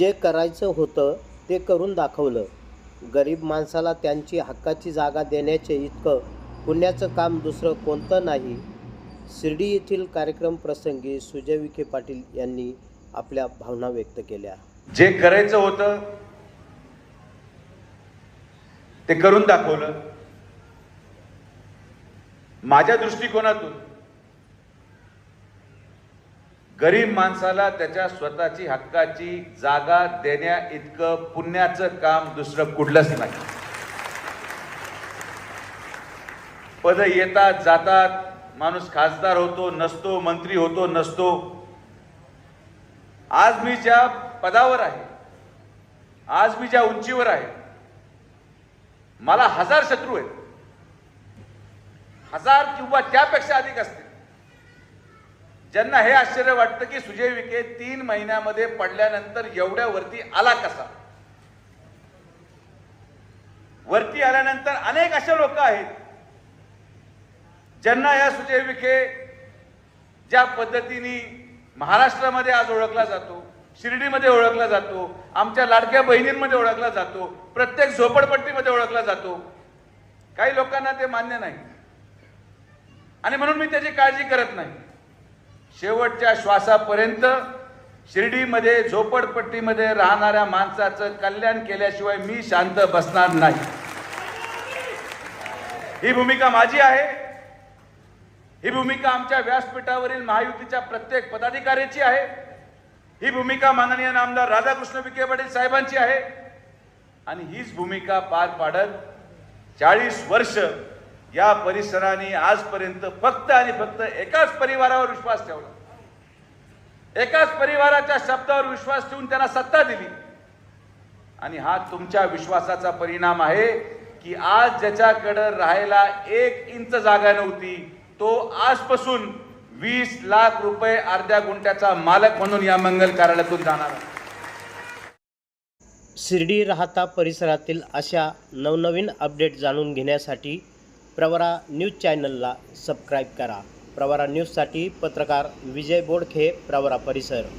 जे करायचं होतं ते करून दाखवलं. गरीब माणसाला त्यांची हक्काची जागा देण्याचे इतकं पुण्याचं काम दुसरं कोणतं नाही. शिर्डी येथील कार्यक्रम प्रसंगी सुजय विखे पाटील यांनी आपल्या भावना व्यक्त केल्या. जे करायचं होतं ते करून दाखवलं. माझ्या दृष्टिकोनातून गरीब माणसाला त्याच्या स्वतःची हक्काची जागा देण्या इतकं पुण्याचं काम दुसरं कुठलंच नाही. पद येतात जातात माणूस खासदार होतो नसतो मंत्री होतो नसतो. आज मी ज्या पदावर आहे आज मी ज्या उंचीवर आहे मला हजार शत्रू आहेत. हजार किंवा त्यापेक्षा अधिक असतील. ज्यांना हे आश्चर्य वाटतं की सुजय विखे तीन महिन्यामध्ये पडल्यानंतर एवढ्या वरती आला कसा? वरती आल्यानंतर अनेक असे लोक आहेत ज्यांना या सुजय विखे ज्या पद्धतीने महाराष्ट्रामध्ये आज ओळखला जातो शिर्डीमध्ये ओळखला जातो आमच्या लाडक्या बहिणींमध्ये ओळखला जातो प्रत्येक झोपडपट्टीमध्ये ओळखला जातो काही लोकांना ते मान्य नाही. आणि म्हणून मी त्याची काळजी करत नाही. शेवटच्या श्वासापर्यंत शिर्डीमध्ये झोपडपट्टीमध्ये राहणाऱ्या माणसाचं कल्याण केल्याशिवाय मी शांत बसणार नाही. ही भूमिका माझी आहे. ही भूमिका आमच्या व्यासपीठावरील महायुतीच्या प्रत्येक पदाधिकाऱ्याची आहे. ही भूमिका माननीय नामदार राधाकृष्ण विखे पाटील साहेबांची आहे. आणि हीच भूमिका पार पाडत चाळीस वर्ष या परिसराने आजपर्यंत फक्त आणि फक्त एकाच परिवारावर विश्वास ठेवला. एकाच परिवाराच्या शब्दावर विश्वास ठेवून त्यांना सत्ता दिली. आणि हा तुमच्या विश्वासाचा परिणाम आहे की आज ज्याच्याकडं राहायला एक इंच जागा नव्हती तो आजपासून वीस लाख रुपये अर्ध्या गुंठ्याचा मालक म्हणून या मंगल कार्यालयातून जाणार आहे. शिर्डी राहता परिसरातील अशा नवनवीन अपडेट जाणून घेण्यासाठी प्रवरा न्यूज चॅनलला सबस्क्राईब करा. प्रवरा न्यूजसाठी पत्रकार विजय बोडखे प्रवरा परिसर.